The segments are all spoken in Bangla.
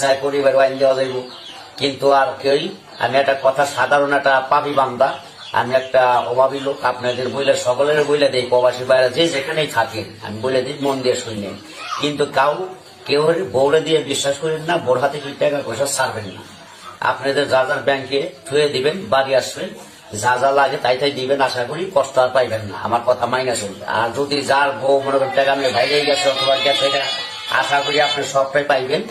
চায় পরিবার আইন দেওয়া যাইব। কিন্তু আর কেউ আমি একটা কথা সাধারণ একটা পাপি বান্দা, আমি একটা অভাবী লোক, আপনাদের বইলে, সকলের বইলে দিই, প্রবাসী বাইরে যে যেখানেই থাকেন, আমি বলে দিই, মন দিয়ে শুনলেন কিন্তু কাউ, কেউ বৌড়ে দিয়ে বিশ্বাস করেন না, বোর হাতে কি টাকা পয়সা ছাড়বেন না। আপনাদের যা যার ব্যাংকে থুয়ে দিবেন, বাড়ি আসবেন, যা যা লাগে তাই তাই দিবেন, আশা করি কষ্ট আর পাইবেন না। আমার কথা মাইনা চলবে। আর যদি যার বউ মনে করেন, টাকা নিয়ে বাইরে গেছে অথবা গেছে আশা করি আপনি সবটাই পাইবেন।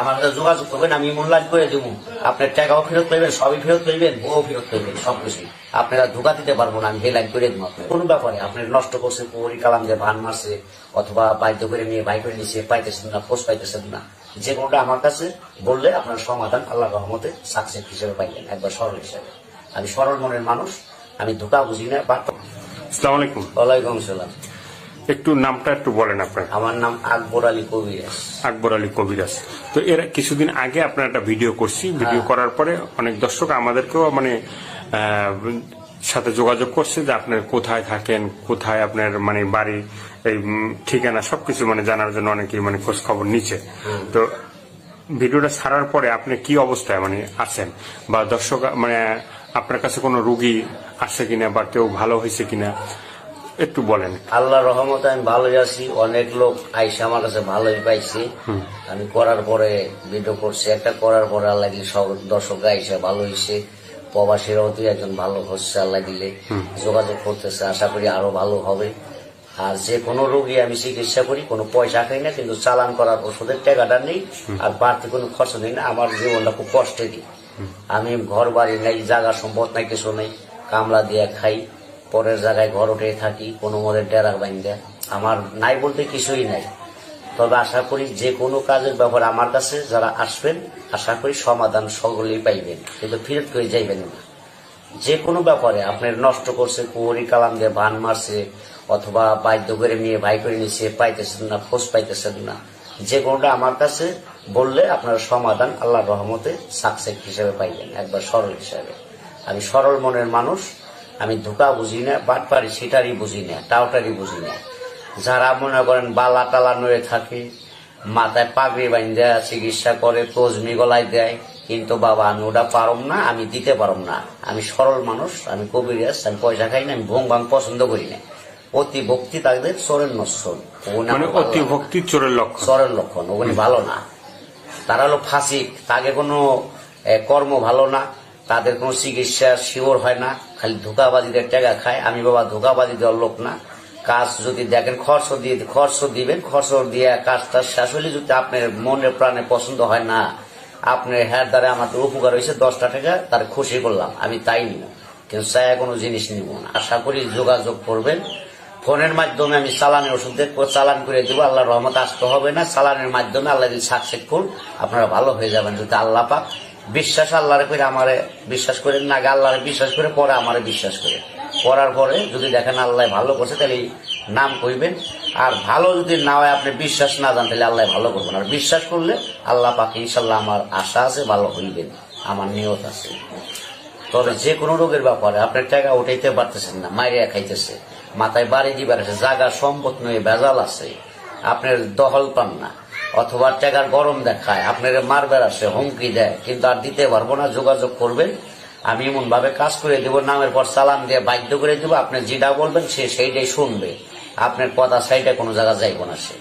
আমার সাথে যোগাযোগ করবেন আমি মূল্যায়ন করে দেবো। আপনার টাকাও ফেরত পাইবেন সবই ফেরত পাইবেন বউ ফেরত পাইবেন সবকিছু আপনারা ধোকা দিতে পারব না আমি হেলাইন করে দেবো আপনার কোনো ব্যাপারে আপনি নষ্ট করছেন পুরি কালাম যে ভান মারছে অথবা বাধ্য করে নিয়ে বাই করে নিচ্ছে পাইতেছেন না পোষ পাইতেছেন না যে কোনোটা আমার কাছে বললে আপনার সমাধান আল্লাহ রহমতে সাকসেস হিসেবে পাইলেন একবার সরল হিসেবে। আমি সরল মনের মানুষ আমি ধোকা বুঝি না বা আসসালামু আলাইকুম। ওয়ালাইকুম সালাম একটু নামটা একটু বলেন আপনার। আমার নাম আকবর আলী কবিরাজ। আকবর আলী কবিরাজ। তো এর কিছুদিন আগে আপনার একটা ভিডিও করছি। ভিডিও করার পরে অনেক দর্শক আমাদেরকেও মানে সাথে যোগাযোগ করছে যে আপনার কোথায় থাকেন কোথায় আপনার মানে বাড়ি এই ঠিকানা সবকিছু মানে জানার জন্য অনেকেই মানে খোঁজ খবর নিচ্ছে তো ভিডিওটা ছাড়ার পরে আপনি কি অবস্থায় মানে আছেন? বা দর্শক মানে আপনার কাছে কোনো রুগী আসছে কিনা বা কেউ ভালো হয়েছে কিনা? একটু বলেন। আল্লাহ রহমতে আমি ভালোই আছি অনেক লোক আইসা আমার কাছে ভালোই পাইছি। আমি করার পরে ভিডিও করছি একটা করার পরে আল্লাহ দিলে সব দর্শক আইসা ভালো হয়েছে প্রবাসীরাও তুই একজন ভালো হচ্ছে আল্লাহ দিলে যোগাযোগ করতেছে আশা করি আরও ভালো হবে। আর যে কোনো রোগী আমি চিকিৎসা করি কোনো পয়সা খাই না কিন্তু চালান করার ওষুধের টাকাটা নেই আর বাড়তি কোনো খরচ নেই না আমার জীবনটা খুব কষ্টে দিই। আমি ঘর বাড়ি নাই জায়গা সম্পদ নাই কিছু নেই কামলা দিয়ে খাই। পরের জায়গায় ঘর উঠে থাকি, কোনো মদের ডেরা বাইন্দা। আমার নাই বলতে কিছুই নাই। তবে আশা করি যে কোনো কাজের ব্যাপারে আমার কাছে যারা আসবেন, আশা করি সমাধান সকলেই পাইবেন। কিন্তু ফিরত করে যাইবেন না। যে কোনো ব্যাপারে আপনার নষ্ট করছে কুয়ারি কালাম দিয়ে বান মারছে, অথবা বাধ্য করে নিয়ে ভাই করে নিচ্ছে পাইতেছেন না, খোঁজ পাইতেছেন না, যে কোনোটা আমার কাছে বললে আপনার সমাধান আল্লাহ রহমতে সাকসেস হিসেবে পাইবেন, একবার সরল হিসাবে। আমি সরল মনের মানুষ আমি ধোকা বুঝি না বাটপারি সেটারই বুঝি না টাউটারই বুঝি না। যারা মনে করেন বালা টালা নয়ে থাকে মাথায় পাগড়ি বাইন্দা চিকিৎসা করে তজমি গলায় দেয় কিন্তু বাবা আমি ওটা পারম না আমি দিতে পারম না। আমি সরল মানুষ আমি কবিরাজ আমি পয়সা খাই না আমি ভোং ভাং পছন্দ করি না। অতি ভক্তি তাদের চোরের নশ্বর। মানে অতি। ভক্তি চোরের লক্ষণ। চরের লক্ষণ ওগুলি ভালো না। তারা হলো ফাঁসিক তাকে কোনো কর্ম ভালো না তাদের কোনো চিকিৎসা শিওর হয় না। খালি ধোকাবাজিদের টাকা খায়। আমি বাবা ধোকাবাজি দেওয়ার লোক না। কাজ যদি দেখেন, খরচ দিয়ে, খরচ দিবেন, খরচ দিয়ে কাজটা শেষ হলে যদি আপনার মনে প্রাণে পছন্দ হয় না, আপনার হ্যার দ্বারা আমাদের উপকার হয়েছে, দশটা টাকা তার খুশি করলাম। আমি তাই নিব। কিন্তু চায় কোনো জিনিস নিব না। আশা করি যোগাযোগ করবেন। ফোনের মাধ্যমে আমি চালানের ওষুধ দিয়ে চালান করে দেবো। আল্লাহ রহমত আসতে হবে না। চালানের মাধ্যমে আল্লাহ যদি সাকসেস করুন, আপনারা ভালো হয়ে যাবেন। যদি আল্লাহ পাক বিশ্বাস আল্লাহরে করে আমারে বিশ্বাস করেন না আল্লাহরে বিশ্বাস করে, পরে আমারে বিশ্বাস করে। করার পরে যদি দেখেন আল্লাহ ভালো করছে, তাহলে নাম কইবেন। আর ভালো যদি না হয়, আপনি বিশ্বাস না জান তাহলে আল্লাহ ভালো করবেন। আর বিশ্বাস করলে আল্লাহ পাক ইনশাল্লাহ আমার আশা আছে, ভালো হইবেন। আমার নিয়ত আছে। তবে যে কোনো রোগের ব্যাপারে আপনার টাকা উঠাইতে পারতেছেন না মাইরিয়া খাইতেছে, মাথায় বাড়ি দিবার আছে সম্পদ নয় ভেজাল আছে, আপনার দহল পান না। অথবা টাকার গরম দেখায়। আপনার মারবার আছে হুমকি দেয়। কিন্তু আর দিতে পারব না, যোগাযোগ করবেন। আমি এমন ভাবে কাজ করে দেব, নামের পর চালান দিয়ে বাধ্য করে দেবো। আপনি যেটা বলবেন, সে সেইটাই শুনবে। আপনার কথা সাইডে কোনো জায়গা যাইব না সে।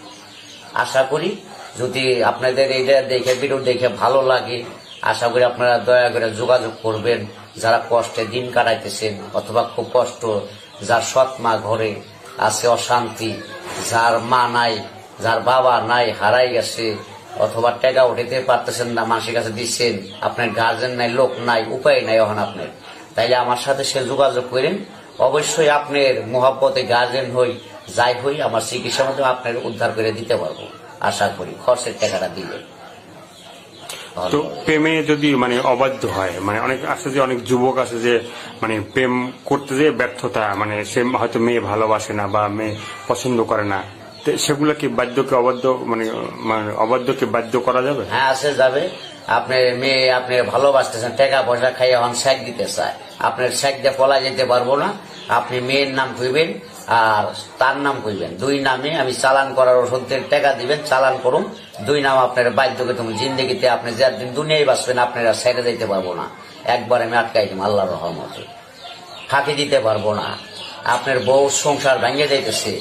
আশা করি, যদি আপনাদের এইটা দেখে ভিডিও দেখে ভালো লাগে, আশা করি আপনারা দয়া করে যোগাযোগ করবেন। যারা কষ্টে দিন কাটাইতেছেন, অথবা খুব কষ্ট, যার সৎ মা ঘরে আছে অশান্তি, যার মা নাই যার বাবা নাই, হারাই গেছে, অথবা টাকা উঠাইতে পারতেছেন না, মানুষের কাছে দিচ্ছেন, আপনার গার্জেন নাই, লোক নাই, উপায় নাই এখন আপনার। তাইলে আমার সাথে সে যোগাযোগ করেন, অবশ্যই আপনার মোহাব্বতে গার্জেন হই, যাই হই, আমার চিকিৎসার মাধ্যমে আপনার উদ্ধার করে দিতে পারব। আশা করি, খরচের টাকাটা দিলে তো প্রেমে যদি মানে অবাধ্য হয় মানে অনেক আছে যে অনেক যুবক আছে যে মানে প্রেম করতে যে ব্যর্থতা মানে সে হয়তো মেয়ে ভালোবাসে না বা মেয়ে পছন্দ করে না তো সেগুলোকে বাধ্যকে অবাধ্য মানে মানে অবাধ্যকে বাধ্য করা যাবে? হ্যাঁ আসে যাবে। আপনার মেয়ে, আপনি ভালোবাসতেছেন, টাকা পয়সা খাইয়ে এখন শেখ দিতে চায়। আপনার শেখ দিয়ে পলা যেতে পারব না। আপনি মেয়ের নাম কইবেন আর তার নাম কইবেন। দুই নামে আমি চালান করার ওষুধের টাকা দিবেন, চালান করুন। দুই নাম আপনার বাধ্যকে তুমি জিন্দগিতে আপনি যে একদিন দুনিয়ায় বাঁচবেন, আপনারা সাইডে যাইতে পারব না। একবার আমি আটকাই দিব আল্লাহর রহমতে। ফাঁকি দিতে পারব না। আপনার বউ সংসার ভেঙে যাইতেছে